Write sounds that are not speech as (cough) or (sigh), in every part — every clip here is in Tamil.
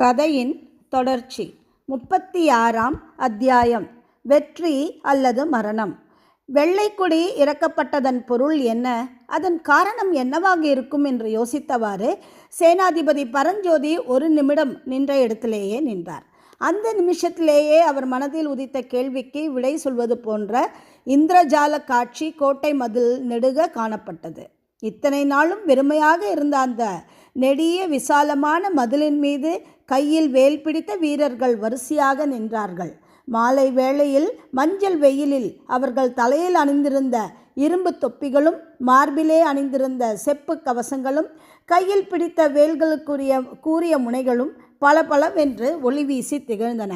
கதையின் தொடர்ச்சி. முப்பத்தி ஆறாம் அத்தியாயம். வெற்றி அல்லது மரணம். வெள்ளைக்குடி இறக்கப்பட்டதன் பொருள் என்ன? அதன் காரணம் என்னவாக இருக்கும் என்று யோசித்தவாறு சேனாதிபதி பரஞ்சோதி ஒரு நிமிடம் நின்ற இடத்திலேயே நின்றார். அந்த நிமிஷத்திலேயே அவர் மனதில் உதித்த கேள்விக்கு விடை சொல்வது போன்ற இந்திரஜால காட்சி கோட்டை மதில் நெடுக காணப்பட்டது. இத்தனை நாளும் வெறுமையாக இருந்த அந்த நெடிய விசாலமான மதிலின் மீது கையில் வேல் பிடித்த வீரர்கள் வரிசையாக நின்றார்கள். மாலை வேளையில் மஞ்சள் வெயிலில் அவர்கள் தலையில் அணிந்திருந்த இரும்பு தொப்பிகளும் மார்பிலே அணிந்திருந்த செப்பு கவசங்களும் கையில் பிடித்த வேல்களுக்குரிய கூறிய முனைகளும் பளபளவென்று ஒளி வீசி திகழ்ந்தன.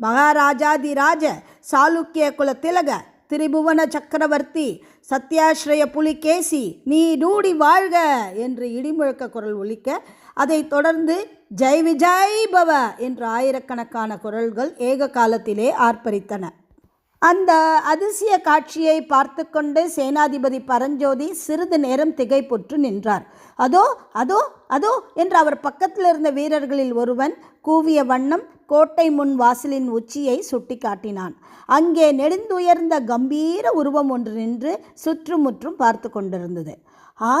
மகாராஜாதிராஜ சாளுக்கிய குல திலக திரிபுவன சக்கரவர்த்தி சத்யாஸ்ரய புலிகேசி நீ டூடி வாழ்க என்று இடிமுழக்க குரல் ஒலிக்க அதைத் தொடர்ந்து ஜெய் விஜய் பவ என்ற ஆயிரக்கணக்கான குரல்கள் ஏக காலத்திலே ஆர்ப்பரித்தன. அந்த அதிசய காட்சியை பார்த்து கொண்டு சேனாதிபதி பரஞ்சோதி சிறிது நேரம் திகைப்புற்று நின்றார். அதோ அதோ அதோ என்று அவர் பக்கத்தில் இருந்த வீரர்களில் ஒருவன் கூவிய வண்ணம் கோட்டை முன் வாசலின் உச்சியை சுட்டி காட்டினான் அங்கே நெடுந்துயர்ந்த கம்பீர உருவம் ஒன்று நின்று சுற்றுமுற்றும் பார்த்து கொண்டிருந்தது. ஆ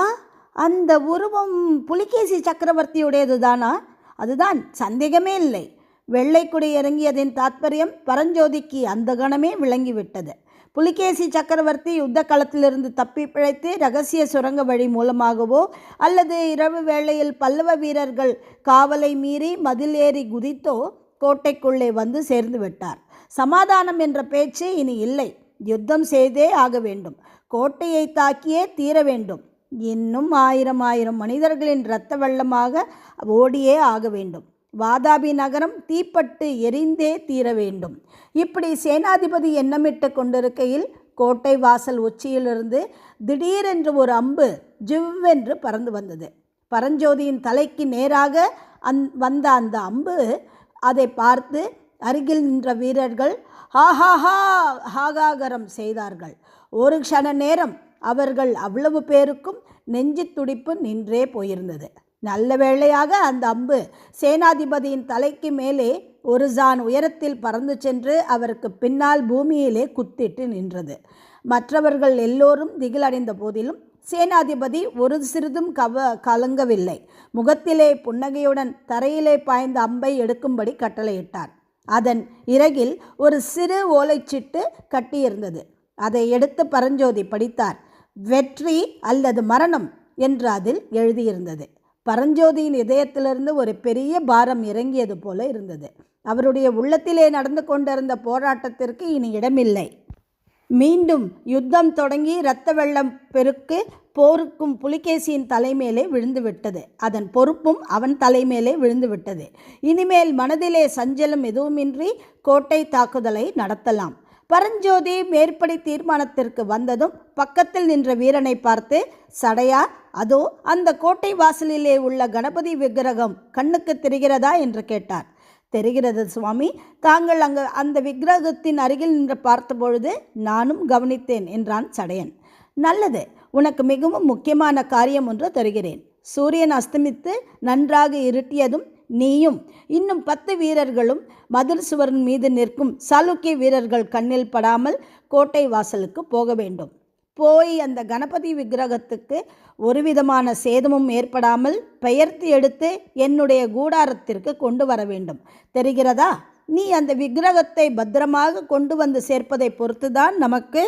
அந்த உருவம் புலிகேசி சக்கரவர்த்தியுடையது தானா அதுதான் சந்தேகமே இல்லை. வெள்ளைக்குடி இறங்கியதின் தாத்பரியம் பரஞ்சோதிக்கு அந்த கணமே விளங்கிவிட்டது. புலிகேசி சக்கரவர்த்தி யுத்த களத்திலிருந்து தப்பி பிழைத்து ரகசிய சுரங்க வழி மூலமாகவோ அல்லது இரவு வேளையில் பல்லவ வீரர்கள் காவலை மீறி மதில் ஏறி குதித்தோ கோட்டைக்குள்ளே வந்து சேர்ந்து விட்டார். சமாதானம் என்ற பேச்சு இனி இல்லை. யுத்தம் செய்தே ஆக வேண்டும். கோட்டையை தாக்கியே தீர வேண்டும். இன்னும் ஆயிரம் ஆயிரம் மனிதர்களின் இரத்த வெள்ளமாக ஓடியே ஆக வேண்டும். வாதாபி நகரம் தீப்பட்டு எரிந்தே தீர வேண்டும். இப்படி சேனாதிபதி எண்ணமிட்டு கொண்டிருக்கையில் கோட்டை வாசல் உச்சியிலிருந்து திடீரென்று ஒரு அம்பு ஜிவ்வென்று பறந்து வந்தது. பரஞ்சோதியின் தலைக்கு நேராக அந் வந்த அந்த அம்பு அதை பார்த்து அருகில் நின்ற வீரர்கள் ஹாஹாஹா ஹாகாகரம் செய்தார்கள். ஒரு க்ஷண நேரம் அவர்கள் அவ்வளவு பேருக்கும் நெஞ்சு துடிப்பு நின்றே போயிருந்தது. நல்ல வேளையாக அந்த அம்பு சேனாதிபதியின் தலைக்கு மேலே ஒரு ஜான் உயரத்தில் பறந்து சென்று அவருக்கு பின்னால் பூமியிலே குத்திட்டு நின்றது. மற்றவர்கள் எல்லோரும் திகிலடைந்த போதிலும் சேனாதிபதி ஒரு சிறிதும் கவ கலங்கவில்லை. முகத்திலே புன்னகையுடன் தரையிலே பாய்ந்த அம்பை எடுக்கும்படி கட்டளையிட்டார். அதன் இறகில் ஒரு சிறு ஓலைச்சிட்டு கட்டியிருந்தது. அதை எடுத்து பரஞ்சோதி படித்தார். வெற்றி அல்லது மரணம் என்று அதில் எழுதியிருந்தது. பரஞ்சோதியின் இதயத்திலிருந்து ஒரு பெரிய பாரம் இறங்கியது போல இருந்தது. அவருடைய உள்ளத்திலே நடந்து கொண்டிருந்த போராட்டத்திற்கு இனி இடமில்லை. மீண்டும் யுத்தம் தொடங்கி இரத்த வெள்ளம் பெருக்கு போருக்கும் புலிகேசியின் தலைமேலே விழுந்துவிட்டது. அதன் பொறுப்பும் அவன் தலைமேலே விழுந்துவிட்டது. இனிமேல் மனதிலே சஞ்சலம் எதுவுமின்றி கோட்டை தாக்குதலை நடத்தலாம். பரஞ்சோதி மேற்படி தீர்மானத்திற்கு வந்ததும் பக்கத்தில் நின்ற வீரனை பார்த்து சடையா அதோ அந்த கோட்டை வாசலிலே உள்ள கணபதி விக்கிரகம் கண்ணுக்கு தெரிகிறதா? என்று கேட்டார். தெரிகிறது. சுவாமி தாங்கள் அங்கு அந்த விக்கிரகத்தின் அருகில் நின்று பார்த்தபொழுது நானும் கவனித்தேன் என்றான் சடையன். நல்லது உனக்கு மிகவும் முக்கியமான காரியம் ஒன்று தருகிறேன். சூரியன் அஸ்தமித்து நன்றாக இருட்டியதும் நீயும் இன்னும் பத்து வீரர்களும் மதுர் சுவரின் மீது நிற்கும் சாளுக்கிய வீரர்கள் கண்ணில் படாமல் கோட்டை வாசலுக்கு போக வேண்டும். போய் அந்த கணபதி விக்கிரகத்துக்கு ஒரு விதமான சேதமும் ஏற்படாமல் பெயர்த்து எடுத்து என்னுடைய கூடாரத்திற்கு கொண்டு வர வேண்டும். தெரிகிறதா? நீ அந்த விக்கிரகத்தை பத்திரமாக கொண்டு வந்து சேர்ப்பதை பொறுத்துதான் நமக்கு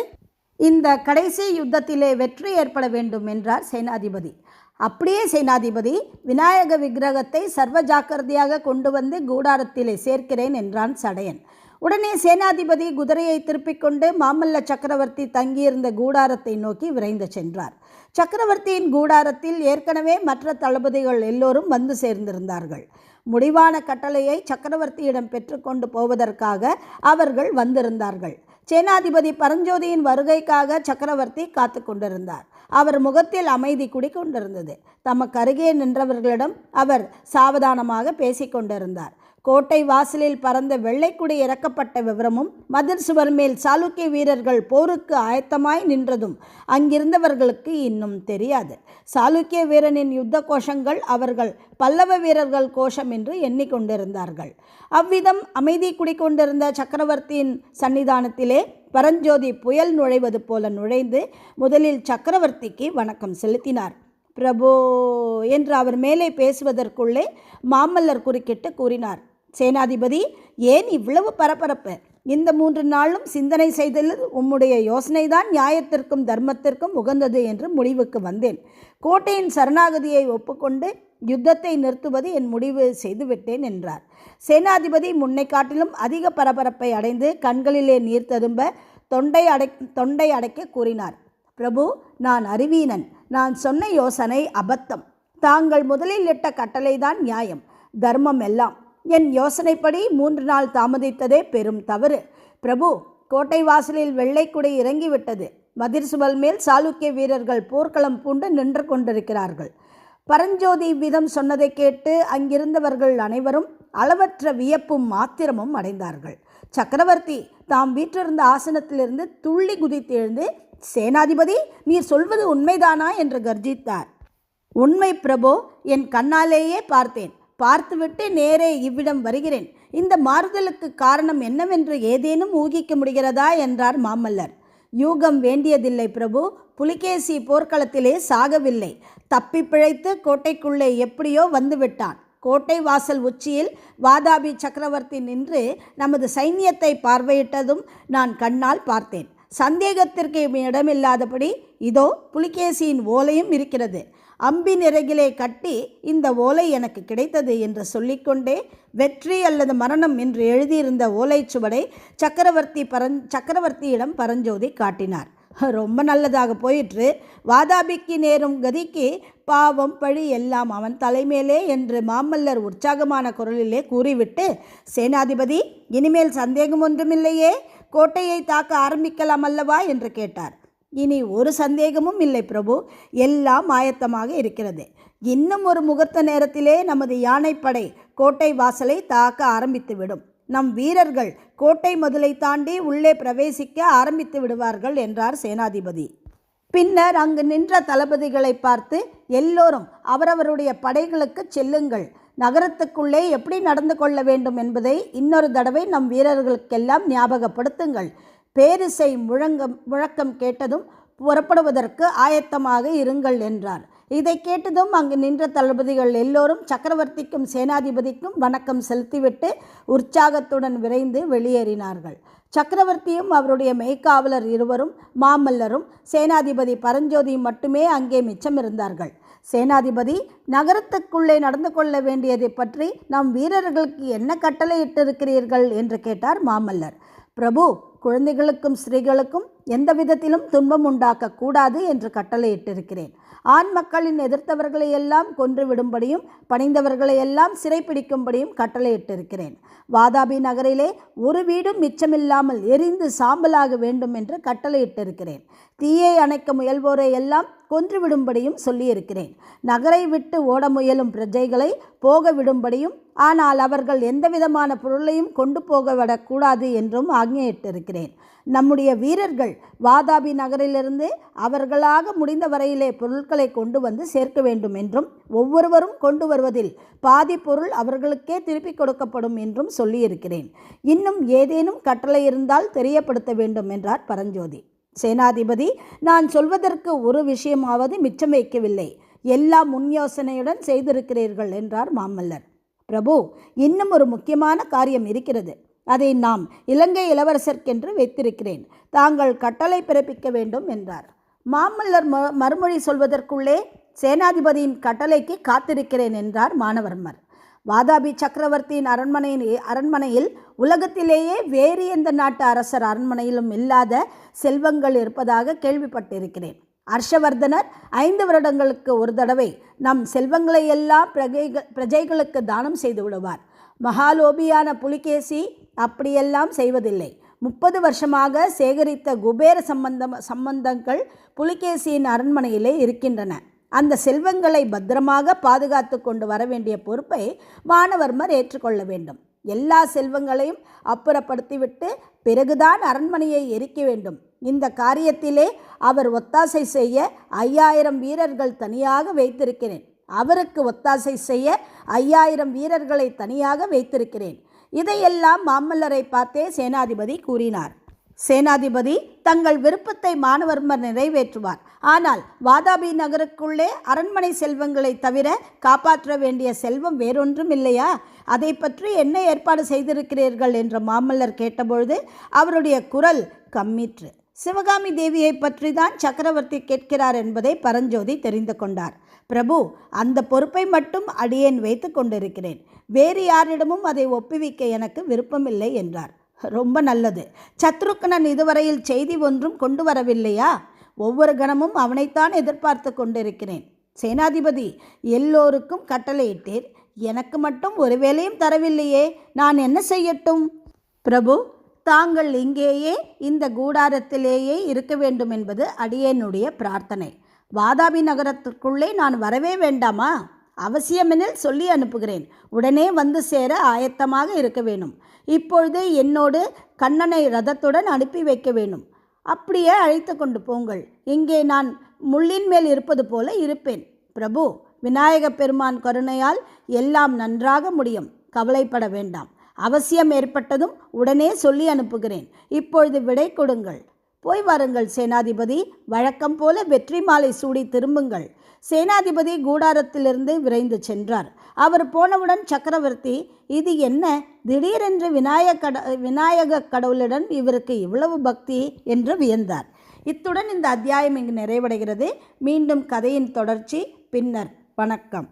இந்த கடைசி யுத்தத்திலே வெற்றி ஏற்பட வேண்டும் என்றார் சேனாதிபதி. அப்படியே சேனாதிபதி விநாயக விக்கிரகத்தை சர்வ ஜாக்கிரதையாக கொண்டு வந்து கூடாரத்திலே சேர்க்கிறேன் என்றான் சடையன். உடனே சேனாதிபதி குதிரையை திருப்பிக் கொண்டு மாமல்ல சக்கரவர்த்தி தங்கியிருந்த கூடாரத்தை நோக்கி விரைந்து சென்றார். சக்கரவர்த்தியின் கூடாரத்தில் ஏற்கனவே மற்ற தளபதிகள் எல்லோரும் வந்து சேர்ந்திருந்தார்கள். முடிவான கட்டளையை சக்கரவர்த்தியிடம் பெற்றுக்கொண்டு போவதற்காக அவர்கள் வந்திருந்தார்கள். சேனாதிபதி பரஞ்சோதியின் வருகைக்காக சக்கரவர்த்தி காத்து கொண்டிருந்தார். அவர் முகத்தில் அமைதி குடிக்கொண்டிருந்தது தமக்கு அருகே நின்றவர்களிடம் அவர் சாவதானமாக பேசிக்கொண்டிருந்தார் கோட்டை வாசலில் பறந்த வெள்ளைக்குடி இறக்கப்பட்ட விவரமும் மதிர் சுவர் மேல் சாளுக்கிய வீரர்கள் போருக்கு ஆயத்தமாய் நின்றதும் அங்கிருந்தவர்களுக்கு இன்னும் தெரியாது. சாளுக்கிய வீரனின் யுத்த கோஷங்கள் அவர்கள் பல்லவ வீரர்கள் கோஷம் என்று எண்ணிக்கொண்டிருந்தார்கள். அவ்விதம் அமைதி குடிக்கொண்டிருந்த சக்கரவர்த்தியின் சன்னிதானத்திலே பரஞ்சோதி புயல் நுழைவது போல நுழைந்து முதலில் சக்கரவர்த்திக்கு வணக்கம் செலுத்தினார். பிரபோ என்று அவர் மேலே பேசுவதற்குள்ளே மாமல்லர் குறுக்கிட்டு கூறினார். சேனாதிபதி ஏன் இவ்வளவு பரபரப்பு? இந்த மூன்று நாளும் சிந்தனை செய்ததில் உம்முடைய யோசனைதான் நியாயத்திற்கும் தர்மத்திற்கும் உகந்தது என்று முடிவுக்கு வந்தேன். கோட்டையின் சரணாகதியை ஒப்புக்கொண்டு யுத்தத்தை நிறுத்துவது என் முடிவு செய்துவிட்டேன் என்றார். சேனாதிபதி முன்னை காட்டிலும் அதிக பரபரப்பை அடைந்து கண்களிலே நீர் ததும்ப தொண்டை அடை தொண்டை அடைக்க கூறினார். பிரபு நான் அறிவீனன். நான் சொன்ன யோசனை அபத்தம். தாங்கள் முதலில் இட்ட கட்டளைதான் நியாயம். தர்மம் எல்லாம். என் யோசனைப்படி மூன்று நாள் தாமதித்ததே பெரும் தவறு. பிரபு கோட்டை வாசலில் வெள்ளைக்குடை இறங்கிவிட்டது. மதிர் சுவல் மேல் சாளுக்கிய வீரர்கள் போர்க்களம் பூண்டு நின்று கொண்டிருக்கிறார்கள். பரஞ்சோதி விதம் சொன்னதை கேட்டு அங்கிருந்தவர்கள் அனைவரும் அளவற்ற வியப்பும் ஆத்திரமும் அடைந்தார்கள். சக்கரவர்த்தி தாம் வீற்றிருந்த ஆசனத்திலிருந்து துள்ளி குதித்து எழுந்து சேனாதிபதி நீர் சொல்வது உண்மைதானா? என்று கர்ஜித்தார். உண்மை பிரபோ. என் கண்ணாலேயே பார்த்தேன். பார்த்துவிட்டு நேரே இவ்விடம் வருகிறேன். இந்த மாறுதலுக்கு காரணம் என்னவென்று ஏதேனும் ஊகிக்க முடிகிறதா? என்றார் மாமல்லர். யூகம் வேண்டியதில்லை பிரபு. புலிகேசி போர்க்களத்திலே சாகவில்லை. தப்பி பிழைத்து கோட்டைக்குள்ளே எப்படியோ வந்துவிட்டான். கோட்டை வாசல் உச்சியில் வாதாபி சக்கரவர்த்தி நின்று நமது சைன்யத்தை பார்வையிட்டதும் நான் கண்ணால் பார்த்தேன். சந்தேகத்திற்கு இடமில்லாதபடி இதோ புலிகேசியின் ஓலையும் இருக்கிறது. அம்பினிறகிலே கட்டி இந்த ஓலை எனக்கு கிடைத்தது என்று சொல்லிக்கொண்டே வெற்றி அல்லது மரணம் என்று எழுதியிருந்த ஓலைச்சுவடை சக்கரவர்த்தி பரஞ் சக்கரவர்த்தியிடம் பரஞ்சோதி காட்டினார். (laughs) ரொம்ப நல்லதாக போயிற்று. வாதாபிக்கு நேரும் கதிக்கு பாவம் பழி எல்லாம் அவன் தலைமேலே என்று மாமல்லர் உற்சாகமான குரலிலே கூறிவிட்டு சேனாதிபதி இனிமேல் சந்தேகம் ஒன்றுமில்லையே. கோட்டையை தாக்க ஆரம்பிக்கலாம் அல்லவா? என்று கேட்டார். இனி ஒரு சந்தேகமும் இல்லை பிரபு. எல்லாம் ஆயத்தமாக இருக்கிறது. இன்னும் ஒரு முகூர்த்த நேரத்திலே நமது யானைப்படை கோட்டை வாசலை தாக்க ஆரம்பித்துவிடும். நம் வீரர்கள் கோட்டை மதுளை தாண்டி உள்ளே பிரவேசிக்க ஆரம்பித்து விடுவார்கள் என்றார் சேனாதிபதி. பின்னர் அங்கு நின்ற தளபதிகளை பார்த்து எல்லோரும் அவரவருடைய படைகளுக்கு செல்லுங்கள். நகரத்துக்குள்ளே எப்படி நடந்து கொள்ள வேண்டும் என்பதை இன்னொரு தடவை நம் வீரர்களுக்கெல்லாம் ஞாபகப்படுத்துங்கள். பேரிசை முழங்கம் முழக்கம் கேட்டதும் புறப்படுவதற்கு ஆயத்தமாக இருங்கள் என்றார். இதை கேட்டதும் அங்கு நின்ற தளபதிகள் எல்லோரும் சக்கரவர்த்திக்கும் சேனாதிபதிக்கும் வணக்கம் செலுத்திவிட்டு உற்சாகத்துடன் விரைந்து வெளியேறினார்கள். சக்கரவர்த்தியும் அவருடைய மெய்க்காவலர் இருவரும் மாமல்லரும் சேனாதிபதி பரஞ்சோதியும் மட்டுமே அங்கே மிச்சமிருந்தார்கள். சேனாதிபதி நகரத்துக்குள்ளே நடந்து கொள்ள வேண்டியதை பற்றி நம் வீரர்களுக்கு என்ன கட்டளையிட்டிருக்கிறீர்கள்? என்று கேட்டார் மாமல்லர். பிரபு குழந்தைகளுக்கும் ஸ்திரீகளுக்கும் எந்த விதத்திலும் துன்பம் உண்டாக்கக்கூடாது என்று கட்டளையிட்டிருக்கிறேன். ஆண் மக்களின் எதிர்த்தவர்களை எல்லாம் கொன்று விடும்படியும் பணிந்தவர்களை எல்லாம் சிறைப்பிடிக்கும்படியும் கட்டளையிட்டிருக்கிறேன். வாதாபி நகரிலே ஒரு வீடும் மிச்சமில்லாமல் எரிந்து சாம்பலாக வேண்டும் என்று கட்டளையிட்டிருக்கிறேன். தீயை அணைக்க முயல்வோரை எல்லாம் கொன்றுவிடும்படியும் சொல்லியிருக்கிறேன். நகரை விட்டு ஓட முயலும் பிரஜைகளை போக விடும்படியும் ஆனால் அவர்கள் எந்தவிதமான பொருளையும் கொண்டு போக விடக்கூடாது என்றும் ஆக்ஞையிட்டிருக்கிறேன். நம்முடைய வீரர்கள் வாதாபி நகரிலிருந்து அவர்களாக முடிந்த வரையிலே பொருட்களை கொண்டு வந்து சேர்க்க வேண்டும் என்றும் ஒவ்வொருவரும் கொண்டு வருவதில் பாதி பொருள் அவர்களுக்கே திருப்பிக் கொடுக்கப்படும் என்றும் சொல்லியிருக்கிறேன். இன்னும் ஏதேனும் கட்டளை இருந்தால் தெரியப்படுத்த வேண்டும் என்றார் பரஞ்சோதி. சேனாதிபதி நான் சொல்வதற்கு ஒரு விஷயமாவது மிச்சம் வைக்கவில்லை. எல்லா முன் யோசனையுடன் செய்திருக்கிறீர்கள் என்றார் மாமல்லர். பிரபு இன்னும் ஒரு முக்கியமான காரியம் இருக்கிறது. அதை நாம் இலங்கை இளவரசர்க்கென்று வைத்திருக்கிறேன். தாங்கள் கட்டளை பிறப்பிக்க வேண்டும் என்றார். மாமல்லர் ம மறுமொழி சொல்வதற்குள்ளே சேனாதிபதியின் கட்டளைக்கு காத்திருக்கிறேன் என்றார் மானவர்மர் வாதாபி சக்கரவர்த்தியின் அரண்மனையின் அரண்மனையில் உலகத்திலேயே வேறு எந்த நாட்டு அரசர் அரண்மனையிலும் இல்லாத செல்வங்கள் இருப்பதாக கேள்விப்பட்டிருக்கிறேன். ஹர்ஷவர்தனர் ஐந்து வருடங்களுக்கு ஒரு தடவை நம் செல்வங்களை எல்லாம் பிரஜைகள் பிரஜைகளுக்கு தானம் செய்து விடுவார். மகாலோபியான புலிகேசி அப்படியெல்லாம் செய்வதில்லை. முப்பது வருஷமாக சேகரித்த குபேர சம்பந்தம் சம்பந்தங்கள் புலிகேசியின் அரண்மனையிலே இருக்கின்றன. அந்த செல்வங்களை பத்திரமாக பாதுகாத்து கொண்டு வர வேண்டிய பொறுப்பை மாணவர்மர் ஏற்றுக்கொள்ள வேண்டும். எல்லா செல்வங்களையும் அப்புறப்படுத்திவிட்டு பிறகுதான் அரண்மனையை எரிக்க வேண்டும். இந்த காரியத்திலே அவர் ஒத்தாசை செய்ய ஐயாயிரம் வீரர்கள் தனியாக வைத்திருக்கிறேன். அவருக்கு ஒத்தாசை செய்ய ஐயாயிரம் வீரர்களை தனியாக வைத்திருக்கிறேன். இதையெல்லாம் மாமல்லரை பார்த்தே சேனாதிபதி கூறினார். சேனாதிபதி தங்கள் விருப்பத்தை மானவர்மர் நிறைவேற்றுவார். ஆனால் வாதாபி நகருக்குள்ளே அரண்மனை செல்வங்களை தவிர காப்பாற்ற வேண்டிய செல்வம் வேறொன்றும் இல்லையா? அதை பற்றி என்ன ஏற்பாடு செய்திருக்கிறீர்கள்? என்று மாமல்லர் கேட்டபொழுது அவருடைய குரல் கம்மிற்று. சிவகாமி தேவியை பற்றி தான் சக்கரவர்த்தி கேட்கிறார் என்பதை பரஞ்சோதி தெரிந்து கொண்டார். பிரபு அந்த பொறுப்பை மட்டும் அடியேன் வைத்து கொண்டிருக்கிறேன். வேறு யாரிடமும் அதை ஒப்புவிக்க எனக்கு விருப்பமில்லை என்றார். ரொம்ப நல்லது. சத்ருக்னன் இதுவரையில் செய்தி ஒன்றும் கொண்டு வரவில்லையா? ஒவ்வொரு கணமும் அவனைத்தான் எதிர்பார்த்து கொண்டிருக்கிறேன். சேனாதிபதி எல்லோருக்கும் கட்டளையிட்டீர். எனக்கு மட்டும் ஒரு வேலையும் தரவில்லையே. நான் என்ன செய்யட்டும்? பிரபு தாங்கள் இங்கேயே இந்த கூடாரத்திலேயே இருக்க வேண்டும் என்பது அடியேனுடைய பிரார்த்தனை. வாதாபி நகரத்திற்குள்ளே நான் வரவே வேண்டாமா? அவசியமெனில் சொல்லி அனுப்புகிறேன். உடனே வந்து சேர ஆயத்தமாக இருக்க வேணும் இப்பொழுது என்னோடு கண்ணனை ரதத்துடன் அனுப்பி வைக்க வேணும் அப்படியே அழைத்து கொண்டு போங்கள். இங்கே நான் முள்ளின் மேல் இருப்பது போல இருப்பேன். பிரபு விநாயகப் பெருமான் கருணையால் எல்லாம் நன்றாக முடியும். கவலைப்பட வேண்டாம். அவசியம் ஏற்பட்டதும் உடனே சொல்லி அனுப்புகிறேன். இப்பொழுது விடை கொடுங்கள். போய் வாருங்கள் சேனாதிபதி. வழக்கம் போல வெற்றி மாலை சூடி திரும்புங்கள். சேனாதிபதி கூடாரத்திலிருந்து விரைந்து சென்றார். அவர் போனவுடன் சக்கரவர்த்தி இது என்ன? திடீரென்று விநாயக கட விநாயக கடவுளிடம் இவருக்கு இவ்வளவு பக்தி? என்று வியந்தார். இத்துடன் இந்த அத்தியாயம் இங்கு நிறைவடைகிறது. மீண்டும் கதையின் தொடர்ச்சி பின்னர் வணக்கம்.